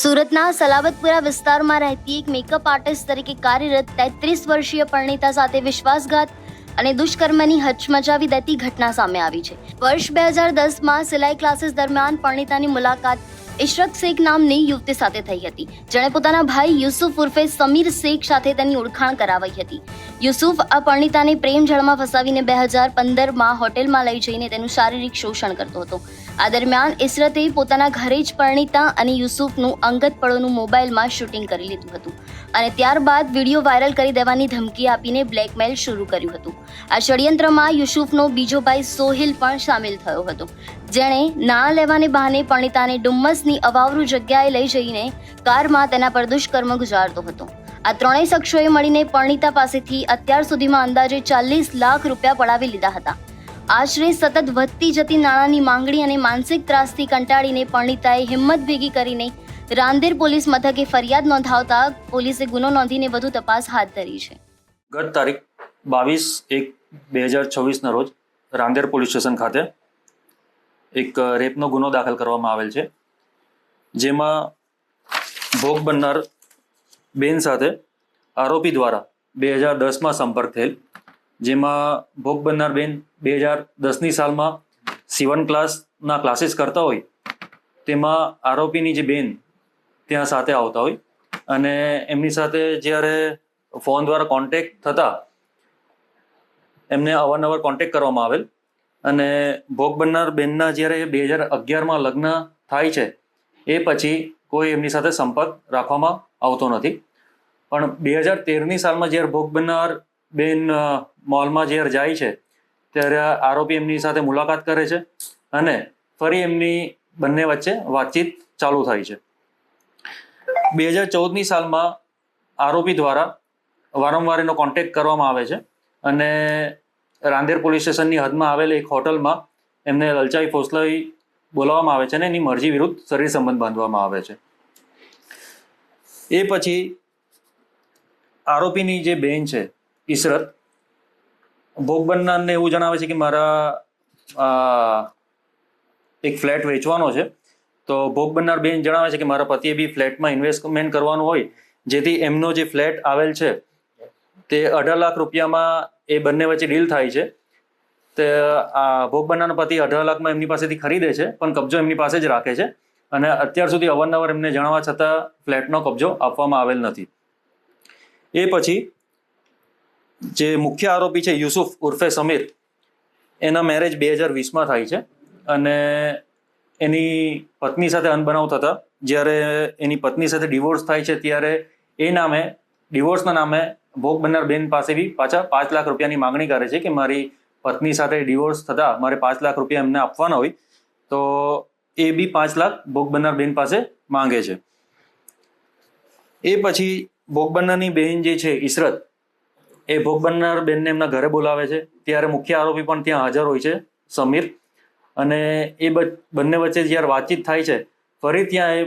સુરતના સલાબતપુરા વિસ્તારમાં રહેતી એક મેકઅપ આર્ટિસ્ટ તરીકે કાર્યરત તેત્રીસ વર્ષીય પરણિતા સાથે વિશ્વાસઘાત અને દુષ્કર્મની હચમચાવી દેતી ઘટના સામે આવી છે. વર્ષ બે હજાર દસમાં સિલાઈ ક્લાસીસ દરમિયાન પરણિતાની મુલાકાત ઇશરત શેખ નામની યુવતી સાથે થઈ હતી, જેણે પોતાના ભાઈ યુસુફ ઉર્ફે સમીર શેખ સાથે તેની ઓળખાણ કરાવી હતી. યુસુફ આ પરણિતાને પ્રેમ જળમાં ફસાવીને બે હજાર પંદરમાં હોટેલમાં લઈ જઈને તેનું શારીરિક શોષણ કરતો હતો. આ દરમિયાન ઇસરતે પોતાના ઘરે જ પરિણીતા અને યુસુફનું અંગત પળોનું મોબાઈલમાં શૂટિંગ કરી લીધું હતું અને ત્યારબાદ વીડિયો વાયરલ કરી દેવાની ધમકી આપીને બ્લેકમેલ શરૂ કર્યું હતું. આ ષડયંત્રમાં યુસુફનો બીજો ભાઈ સોહિલ પણ સામેલ થયો હતો. જેણે ના લેવાને બહાને પરણિતાને ડુમ્મસની અવાવરૂ જગ્યાએ લઈ જઈને કારમાં તેના પર દુષ્કર્મ ગુજારતો હતો. આ ત્રણેય શખ્સોએ મળીને પરણિતા પાસેથી અત્યાર સુધીમાં અંદાજે ચાલીસ લાખ રૂપિયા પડાવી લીધા હતા. આશરે સતત વધતી જતી નાણાંની માંગણી અને માનસિક ત્રાસથી કંટાળીને પરણિતાએ હિંમત ભેગી કરીને રાંદેર પોલીસ મથકે ફરિયાદ નોંધાવતા પોલીસે ગુનો નોંધીને વધુ તપાસ હાથ ધરી છે. ગત તારીખ બાવીસ એક બે હજાર છવ્વીસના રોજ રાંદેર પોલીસ સ્ટેશન ખાતે એક રેપનો ગુનો દાખલ કરવામાં આવેલ છે. જેમાં ભોગ બનનાર બેન સાથે આરોપી દ્વારા બે હજાર દસમાં સંપર્ક થયેલ જેમાં ભોગ બનનાર બેન બે હજાર દસની સાલમાં સીવન ક્લાસના ક્લાસીસ કરતા હોય. તેમાં આરોપીની જે બેન ત્યાં સાથે આવતા હોય. અને એમની સાથે જ્યારે ફોન દ્વારા કોન્ટેક્ટ થતા, એમને અવારનવાર કોન્ટેક્ટ કરવામાં આવેલ. અને ભોગ બનનાર બેનના જ્યારે બે હજાર અગિયારમાં લગ્ન થાય છે, એ પછી કોઈ એમની સાથે સંપર્ક રાખવામાં આવતો નથી. પણ બે હજાર તેરની સાલમાં જ્યારે ભોગ બનનાર બેન મોલમાં જ્યારે જાય છે, ત્યારે આરોપી એમની સાથે મુલાકાત કરે છે અને ફરી એમની બંને વચ્ચે વાતચીત ચાલુ થાય છે. બે હજાર ચૌદની સાલમાં આરોપી દ્વારા વારંવાર એનો કોન્ટેક્ટ કરવામાં આવે છે અને રાંદેર પોલીસ સ્ટેશનની હદમાં આવેલ એક હોટલમાં એમને લલચાઈ ફોસલાઈ બોલાવવામાં આવે છે અને એની મરજી વિરુદ્ધ શરીર સંબંધ બાંધવામાં આવે છે. એ પછી આરોપીની જે બેન છે ઈશરત. ભોગ બનનારને એવું જણાવે છે કે મારા એક ફ્લેટ વેચવાનો છે. તો ભોગ બનનાર બેન જણાવે છે કે મારા પતિએ બી ફ્લેટમાં ઇન્વેસ્ટમેન્ટ કરવાનું હોય, જેથી એમનો જે ફ્લેટ આવેલ છે, તે અઢાર લાખ રૂપિયામાં એ બંને વચ્ચે ડીલ થાય છે. તે, આ ભોગ બનનારનો પતિ અઢાર લાખમાં એમની પાસેથી ખરીદે છે, પણ કબજો એમની પાસે જ રાખે છે. અને અત્યાર સુધી અવારનવાર એમને જણાવવા છતાં ફ્લેટનો કબજો આપવામાં આવેલ નથી. એ પછી જે મુખ્ય આરોપી છે યુસુફ ઉર્ફે સમીર, એના મેરેજ બે હજાર વીસમાં થાય છે અને એની પત્ની સાથે અનબનાવ થતા, જ્યારે એની પત્ની સાથે ડિવોર્સ થાય છે ત્યારે એ નામે ડિવોર્સના નામે ભોગ બનનાર બેન પાસે બી પાછા પાંચ લાખ રૂપિયાની માંગણી કરે છે કે મારી પત્ની સાથે ડિવોર્સ થતા મારે પાંચ લાખ રૂપિયા એમને આપવાના હોય, તો એ બી પાંચ લાખ ભોગ બનનાર બેન પાસે માંગે છે. એ પછી ભોગ બનનારની બેન જે છે ઈશરત એ ભોગ બનનાર બેનને એમના ઘરે બોલાવે છે. ત્યારે મુખ્ય આરોપી પણ ત્યાં હાજર હોય છે, સમીર. અને એ બંને વચ્ચે જ્યારે વાતચીત થાય છે, ફરી ત્યાં એ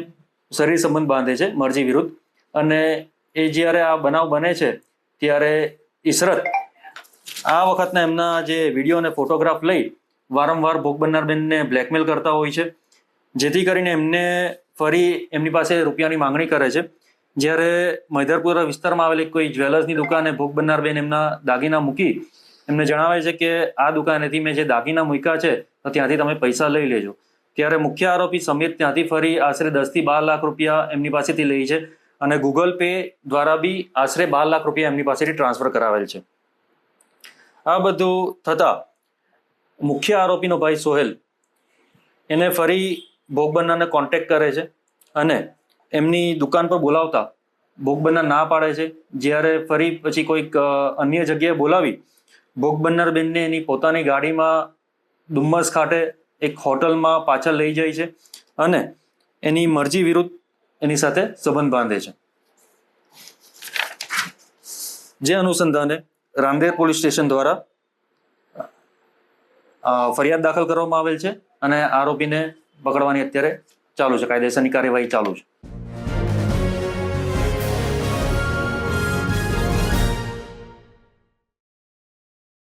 શરીર સંબંધ બાંધે છે, મરજી વિરુદ્ધ. અને એ જ્યારે આ બનાવ બને છે, ત્યારે ઈશરત આ વખતના એમના જે વીડિયો અને ફોટોગ્રાફ લઈ વારંવાર ભોગ બનનાર બેનને બ્લેકમેલ કરતા હોય છે. જેથી કરીને એમને ફરી એમની પાસે રૂપિયાની માંગણી કરે છે. જ્યારે મૈદરપુરા વિસ્તારમાં આવેલી કોઈ જ્વેલર્સની દુકાને ભોગ બનનાર બેન એમના દાગીના મૂકી, એમને જણાવે છે કે આ દુકાનેથી મેં જે દાગીના મૂક્યા છે, તો ત્યાંથી તમે પૈસા લઈ લેજો. ત્યારે મુખ્ય આરોપી સમીર ત્યાંથી ફરી આશરે દસથી બાર લાખ રૂપિયા એમની પાસેથી લઈ છે અને ગૂગલ પે દ્વારા બી આશરે બાર લાખ રૂપિયા એમની પાસેથી ટ્રાન્સફર કરાવેલ છે. આ બધું થતાં મુખ્ય આરોપીનો ભાઈ સોહેલ, એને ફરી ભોગ બનનારને કોન્ટેક્ટ કરે છે અને એમની દુકાન પર બોલાવતા ભોગ ના પાડે છે. જ્યારે ફરી પછી કોઈક અન્ય જગ્યાએ બોલાવી ભોગ બેનને એની પોતાની ગાડીમાં ડુમ્મસ ખાતે એક હોટલમાં પાછળ લઈ જાય છે અને એની મરજી વિરુદ્ધ એની સાથે સંબંધ બાંધે છે. જે અનુસંધાને રામદેર પોલીસ સ્ટેશન દ્વારા ફરિયાદ દાખલ કરવામાં આવેલ છે અને આરોપીને પકડવાની અત્યારે ચાલુ છે. કાયદેસરની કાર્યવાહી ચાલુ છે.